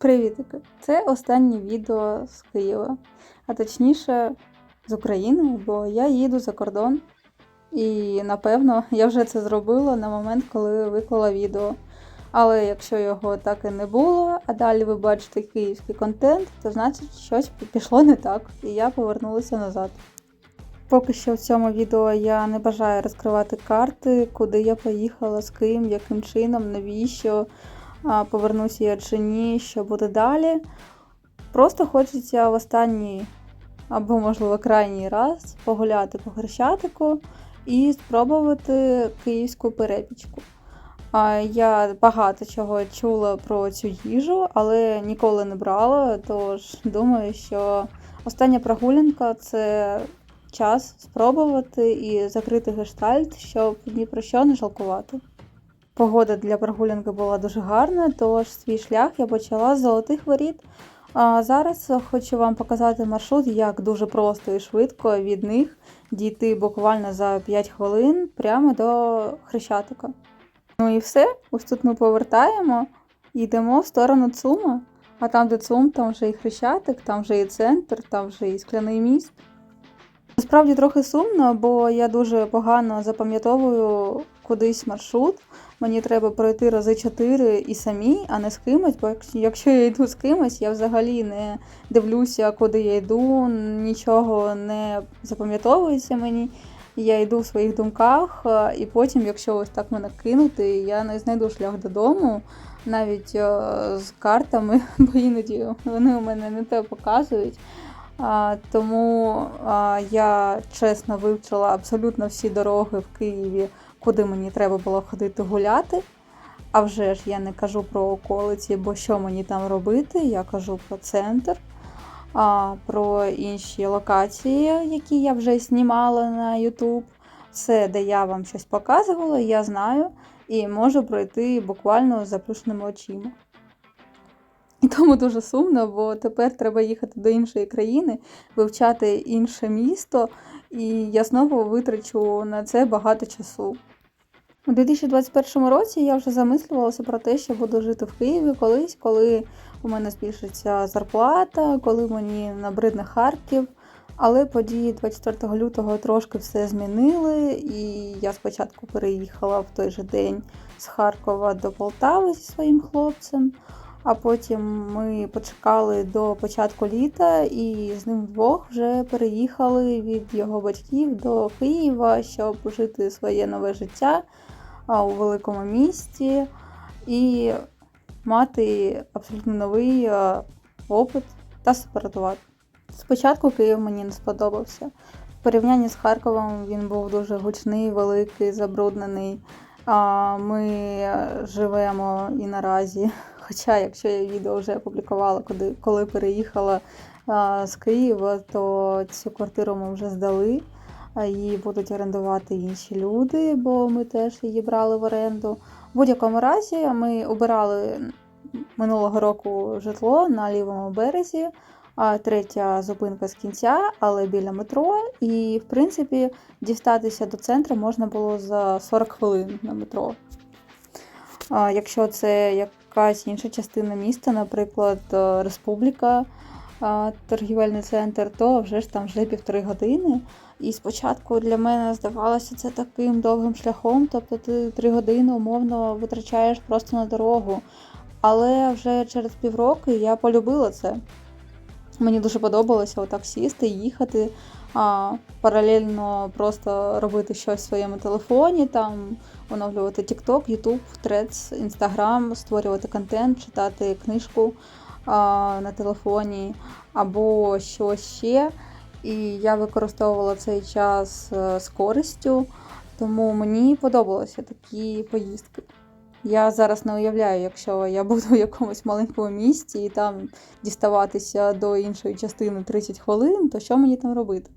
Привітики! Це останнє відео з Києва, а точніше з України, бо я їду за кордон. І напевно я вже це зробила на момент, коли виклала відео. Але якщо його так і не було, а далі ви бачите київський контент, то значить щось пішло не так, і я повернулася назад. Поки що в цьому відео я не бажаю розкривати карти, куди я поїхала, з ким, яким чином, навіщо повернуся я чи ні, що буде далі. Просто хочеться в останній або, можливо, крайній раз погуляти по Хрещатику і спробувати київську перепічку. Я багато чого чула про цю їжу, але ніколи не брала. Тож думаю, що остання прогулянка це час спробувати і закрити гештальт, щоб ні про що не жалкувати. Погода для прогулянки була дуже гарна, тож свій шлях я почала з золотих воріт. А зараз хочу вам показати маршрут, як дуже просто і швидко від них дійти буквально за 5 хвилин прямо до Хрещатика. Ну і все. Ось тут ми повертаємо і йдемо в сторону ЦУМа. А там, де ЦУМ, там вже і Хрещатик, там вже і центр, там вже і скляний міст. Насправді трохи сумно, бо я дуже погано запам'ятовую кудись маршрут. Мені треба пройти рази чотири і самі, а не з кимось. Бо якщо я йду з кимось, я взагалі не дивлюся, куди я йду, нічого не запам'ятовується мені. Я йду в своїх думках, і потім, якщо ось так мене кинути, я не знайду шлях додому, навіть з картами, бо іноді вони у мене не те показують. А, Тому а, я чесно вивчила абсолютно всі дороги в Києві, куди мені треба було ходити гуляти. А вже ж я не кажу про околиці, бо що мені там робити, я кажу про центр, а, про інші локації, які я вже знімала на YouTube. Все, де я вам щось показувала, я знаю і можу пройти буквально з заплющеними очима. І тому дуже сумно, бо тепер треба їхати до іншої країни, вивчати інше місто, і я знову витрачу на це багато часу. У 2021 році я вже замислювалася про те, що буду жити в Києві колись, коли у мене збільшиться зарплата, коли мені набридне Харків. Але події 24 лютого трошки все змінили, і я спочатку переїхала в той же день з Харкова до Полтави зі своїм хлопцем. А потім ми почекали до початку літа і з ним вдвох вже переїхали від його батьків до Києва, щоб жити своє нове життя у великому місті і мати абсолютно новий опит та сепаратувати. Спочатку Київ мені не сподобався. В порівнянні з Харковом він був дуже гучний, великий, забруднений. Ми живемо і наразі Хоча, якщо я відео вже опублікувала, коли, переїхала а, з Києва, то цю квартиру ми вже здали. Її будуть орендувати інші люди, бо ми теж її брали в оренду. В будь-якому разі ми обирали минулого року житло на лівому березі, а третя зупинка з кінця, але біля метро. І, в принципі, дістатися до центру можна було за 40 хвилин на метро. Якщо це якась інша частина міста, наприклад, е, Республіка, е, торгівельний центр, то вже ж там вже півтори години. І спочатку для мене здавалося це таким довгим шляхом, тобто ти три години умовно витрачаєш просто на дорогу. Але вже через півроку я полюбила це. Мені дуже подобалося отак сісти, їхати, а, паралельно просто робити щось в своєму телефоні, там оновлювати TikTok, YouTube, Threads, Instagram, створювати контент, читати книжку на телефоні або що ще. І я використовувала цей час е, з користю, тому мені подобалися такі поїздки. Я зараз не уявляю, якщо я буду в якомусь маленькому місті і там діставатися до іншої частини 30 хвилин, то що мені там робити?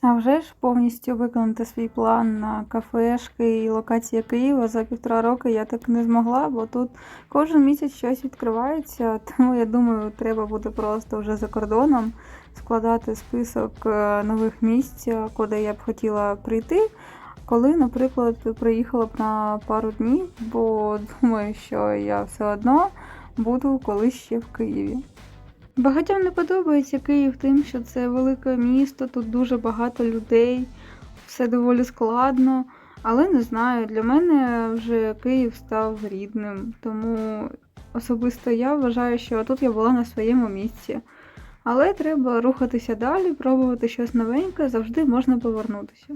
А вже ж повністю виконати свій план на кафешки і локація Києва за півтора роки я так не змогла, бо тут кожен місяць щось відкривається. Тому я думаю, треба буде просто вже за кордоном складати список е, нових місць, куди я б хотіла прийти. Коли, наприклад, приїхала б на пару днів, бо думаю, що я все одно буду колись ще в Києві. Багатьом не подобається Київ тим, що це велике місто, тут дуже багато людей, все доволі складно. Але не знаю, для мене вже Київ став рідним, тому особисто я вважаю, що тут я була на своєму місці. Але треба рухатися далі, пробувати щось новеньке, завжди можна повернутися.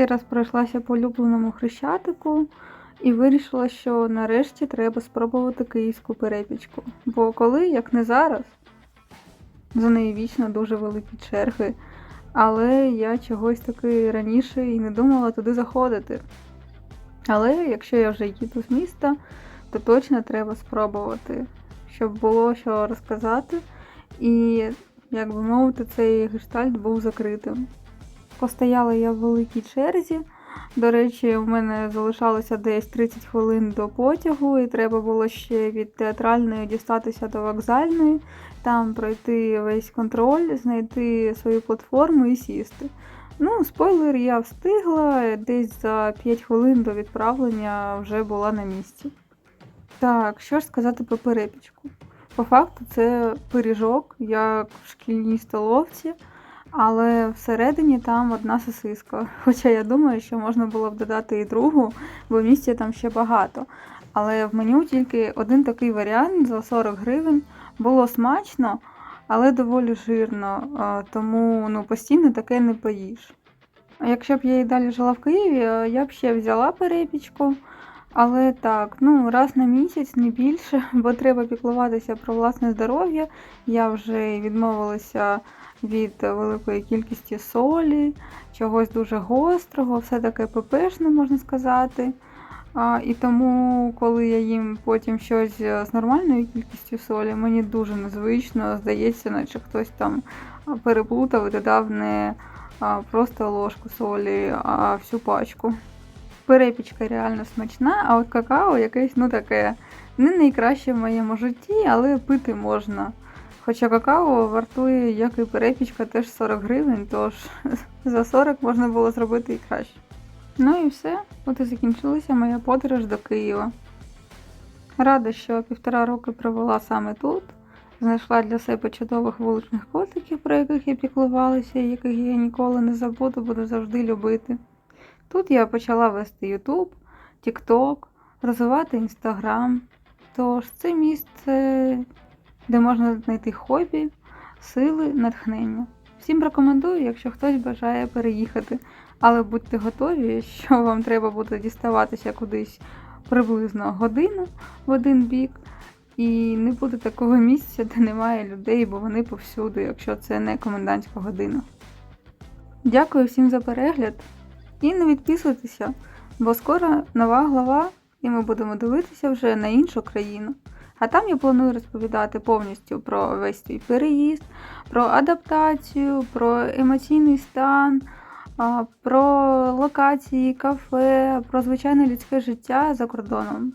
Ще раз пройшлася по улюбленому хрещатику і вирішила, що нарешті треба спробувати київську перепічку. Бо коли, як не зараз, за неї вічно дуже великі черги. Але я чогось таки раніше і не думала туди заходити. Але якщо я вже їду з міста, то точно треба спробувати, щоб було що розказати. І, як би мовити, цей гештальт був закритим. Постояла я в великій черзі. До речі, у мене залишалося десь 30 хвилин до потягу, і треба було ще від театральної дістатися до вокзальної, там пройти весь контроль, знайти свою платформу і сісти. Ну, спойлер, я встигла, десь за 5 хвилин до відправлення вже була на місці. Так, що ж сказати про перепічку? По факту, це пиріжок, як в шкільній столовці. Але всередині там одна сосиска. Хоча я думаю, що можна було б додати і другу, бо місця там ще багато. Але в меню тільки один такий варіант за 40 гривень. Було смачно, але доволі жирно, тому ну, постійно таке не поїш. Якщо б я і далі жила в Києві, я б ще взяла перепічку, Але так, ну раз на місяць, не більше, бо треба піклуватися про власне здоров'я. Я вже відмовилася від великої кількості солі, чогось дуже гострого, все таке ППшне, можна сказати. А, і тому, коли я їм потім щось з нормальною кількістю солі, мені дуже незвично, здається, наче хтось там переплутав і додав не просто ложку солі, а всю пачку. Перепічка реально смачна, а от какао якесь, ну таке, не найкраще в моєму житті, але пити можна. Хоча какао вартує, як і перепічка, теж 40 гривень, тож за 40 можна було зробити і краще. Ну і все, от і закінчилася моя подорож до Києва. Рада, що півтора роки провела саме тут. Знайшла для себе чудових вуличних котиків, про яких я піклувалася, і яких я ніколи не забуду, буду завжди любити. Тут я почала вести YouTube, TikTok, розвивати Instagram. Тож це місце, де можна знайти хобі, сили, натхнення. Всім рекомендую, якщо хтось бажає переїхати, але будьте готові, що вам треба буде діставатися кудись приблизно годину в один бік, і не буде такого місця, де немає людей, бо вони повсюди, якщо це не комендантська година. Дякую всім за перегляд і не відписуйтеся, бо скоро нова глава, і ми будемо дивитися вже на іншу країну. А там я планую розповідати повністю про весь свій переїзд, про адаптацію, про емоційний стан, про локації, кафе, про звичайне людське життя за кордоном.